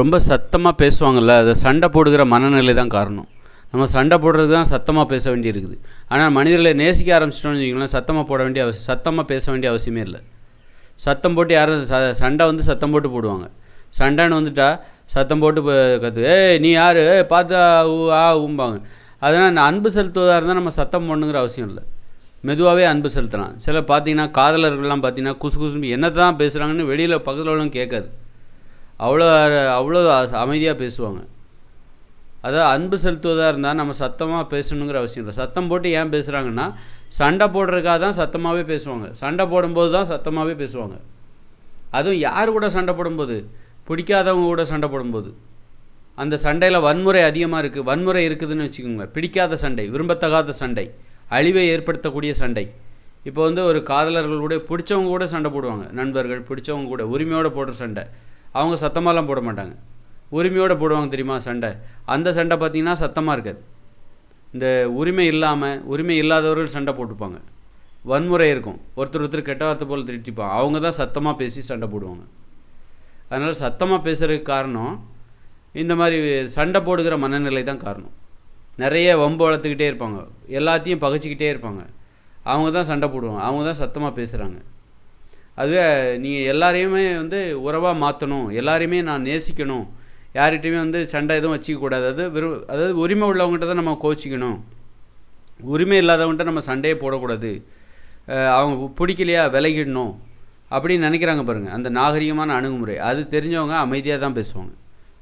ரொம்ப சத்தமாக பேசுவாங்கள்ல அது சண்டை போடுகிற மனநிலை தான் காரணம். நம்ம சண்டை போடுறதுக்கு தான் சத்தமாக பேச வேண்டியிருக்குது. ஆனால் மனிதர்களை நேசிக்க ஆரம்பிச்சிட்டோம்னு வச்சுக்கோங்களேன் சத்தமாக போட வேண்டிய அவசியம் சத்தமாக பேச வேண்டிய அவசியமே இல்லை. சத்தம் போட்டு யாரும் ச சண்டை வந்து சத்தம் போட்டு போடுவாங்க. சண்டைன்னு வந்துட்டா சத்தம் போட்டு கற்று ஏய் நீ யார்? ஏய் பார்த்தா ஊ ஆ ஊம்பாங்க அதனால் இந்த அன்பு செலுத்துவதாக இருந்தால் நம்ம சத்தம் போடணுங்கிற அவசியம் இல்லை. மெதுவாகவே அன்பு செலுத்தலாம். சில பார்த்தீங்கன்னா காதலர்கள்லாம் பார்த்தீங்கன்னா குசு குசு என்ன தான் பேசுகிறாங்கன்னு வெளியில் பக்கத்தில் உள்ளவங்க கேட்காது. அவ்வளோ அவ்வளோ அமைதியாக பேசுவாங்க. அதாவது அன்பு செலுத்துவதாக இருந்தால் நம்ம சத்தமாக பேசணுங்கிற அவசியம் இல்லை. சத்தம் போட்டு ஏன் பேசுகிறாங்கன்னா சண்டை போடுறதுக்காக தான் சத்தமாகவே பேசுவாங்க. சண்டை போடும்போது தான் சத்தமாகவே பேசுவாங்க. அதுவும் யார் கூட சண்டை போடும்போது? பிடிக்காதவங்க கூட சண்டை போடும்போது. அந்த சண்டையில் வன்முறை அதிகமாக இருக்குது வன்முறை இருக்குதுன்னு வச்சுக்கோங்க. பிடிக்காத சண்டை விரும்பத்தகாத சண்டை அழிவை ஏற்படுத்தக்கூடிய சண்டை. இப்போ வந்து ஒரு காதலர்கள் கூட பிடிச்சவங்க கூட சண்டை போடுவாங்க. நண்பர்கள் பிடிச்சவங்க கூட உரிமையோடு போடுற சண்டை. அவங்க சத்தமாகலாம் போட மாட்டாங்க. உரிமையோடு போடுவாங்க தெரியுமா சண்டை? அந்த சண்டை பார்த்திங்கன்னா சத்தமாக இருக்காது. இந்த உரிமை இல்லாமல் உரிமை இல்லாதவர்கள் சண்டை போட்டுப்பாங்க. வன்முறை இருக்கும். ஒருத்தர் ஒருத்தர் கெட்ட வார்த்தை போல் திருட்டிப்பான் அவங்க தான் சத்தமாக பேசி சண்டை போடுவாங்க. அதனால் சத்தமாக பேசுகிறதுக்கு காரணம் இந்த மாதிரி சண்டை போடுகிற மனநிலை தான் காரணம். நிறைய வம்பு வளர்த்துக்கிட்டே இருப்பாங்க. எல்லாத்தையும் பகைச்சிக்கிட்டே இருப்பாங்க. அவங்க தான் சண்டை போடுவாங்க. அவங்க தான் சத்தமாக பேசுகிறாங்க அதுவே நீங்கள் எல்லாரையுமே வந்து உறவாக மாற்றணும் எல்லாரையுமே நான் நேசிக்கணும். யார்கிட்டையுமே வந்து சண்டை எதுவும் வச்சிக்கக்கூடாது அது வெறும் அதாவது உரிமை உள்ளவங்ககிட்ட தான் நம்ம கோச்சிக்கணும். உரிமை இல்லாதவங்ககிட்ட நம்ம சண்டையே போடக்கூடாது. அவங்க பிடிக்கலையா விலகிடணும். அப்படின்னு நினைக்கிறாங்க பாருங்கள் அந்த நாகரிகமான அணுகுமுறை. அது தெரிஞ்சவங்க அமைதியாக தான் பேசுவாங்க.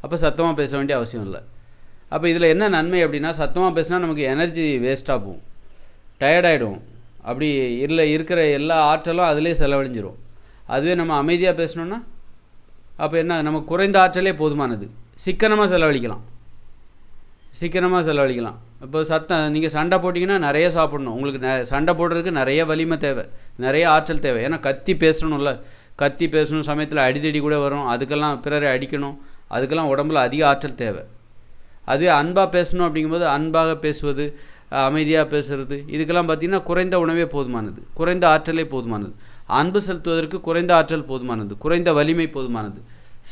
அப்போ சத்தமாக பேச வேண்டிய அவசியம் இல்லை. அப்போ இதில் என்ன நன்மை அப்படின்னா சத்தமாக பேசினா நமக்கு எனர்ஜி வேஸ்ட்டாக போகும். டயர்டாயிடும் அப்படி இல்லை இருக்கிற எல்லா ஆற்றலும் அதிலே செலவழிஞ்சிரும். அதுவே நம்ம அமைதியாக பேசணுன்னா அப்போ என்ன நம்ம குறைந்த ஆற்றலே போதுமானது. சிக்கனமாக செலவழிக்கலாம். சிக்கனமாக செலவழிக்கலாம். இப்போ சத்தம் நீங்கள் சண்டை போட்டிங்கன்னா நிறைய சாப்பிடணும். உங்களுக்கு நெ சண்டை போடுறதுக்கு நிறைய வலிமை தேவை. நிறைய ஆற்றல் தேவை. ஏன்னா கத்தி பேசணும்ல. கத்தி பேசணும் சமயத்தில் அடிதடி கூட வரும். அதுக்கெல்லாம் பிறரை அடிக்கணும். அதுக்கெல்லாம் உடம்புல அதிக ஆற்றல் தேவை. அதுவே அன்பாக பேசணும் அப்படிங்கும்போது அன்பாக பேசுவது அமைதியாக பேசுறது. இதுக்கெல்லாம் பார்த்திங்கன்னா குறைந்த உணவே போதுமானது. குறைந்த ஆற்றலே போதுமானது. அன்பு செலுத்துவதற்கு குறைந்த ஆற்றல் போதுமானது. குறைந்த வலிமை போதுமானது.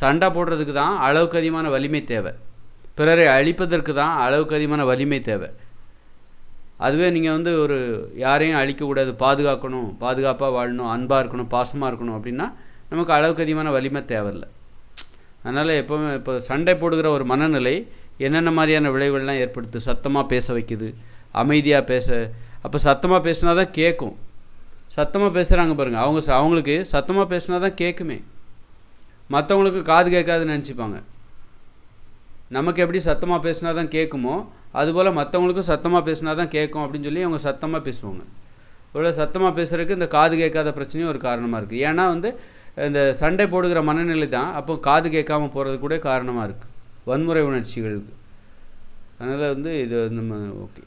சண்டை போடுறதுக்கு தான் அளவுக்கு அதிகமான வலிமை தேவை. பிறரை அழிப்பதற்கு தான் அளவுக்கு அதிகமான வலிமை தேவை. அதுவே நீங்கள் வந்து ஒரு யாரையும் அழிக்கக்கூடாது. பாதுகாக்கணும். பாதுகாப்பாக வாழணும். அன்பாக இருக்கணும். பாசமாக இருக்கணும் அப்படின்னா நமக்கு அளவுக்கு அதிகமான வலிமை தேவையில்லை. அதனால் எப்போவுமே இப்போ சண்டை போடுகிற ஒரு மனநிலை என்னென்ன மாதிரியான விளைவுகள்லாம் ஏற்படுத்து சத்தமாக பேச வைக்குது அமைதியாக பேச. அப்போ சத்தமாக பேசினா தான் கேட்கும் சத்தமாக பேசுகிறாங்க பாருங்கள் அவங்க அவங்களுக்கு சத்தமாக பேசினா தான் கேட்குமே மற்றவங்களுக்கு காது கேட்காதுன்னு நினச்சிப்பாங்க. நமக்கு எப்படி சத்தமாக பேசினா தான் கேட்குமோ அதுபோல் மற்றவங்களுக்கும் சத்தமாக பேசினா தான் கேட்கும் அப்படின்னு சொல்லி அவங்க சத்தமாக பேசுவாங்க. இவ்வளோ சத்தமாக பேசுகிறதுக்கு இந்த காது கேட்காத பிரச்சனையும் ஒரு காரணமாக இருக்குது ஏன்னா வந்து இந்த சண்டை போடுகிற மனநிலை தான் அப்போ காது கேட்காம போகிறது கூட காரணமாக இருக்குது வன்முறை உணர்ச்சிகளுக்கு அதனால் வந்து இது நம்ம ஓகே.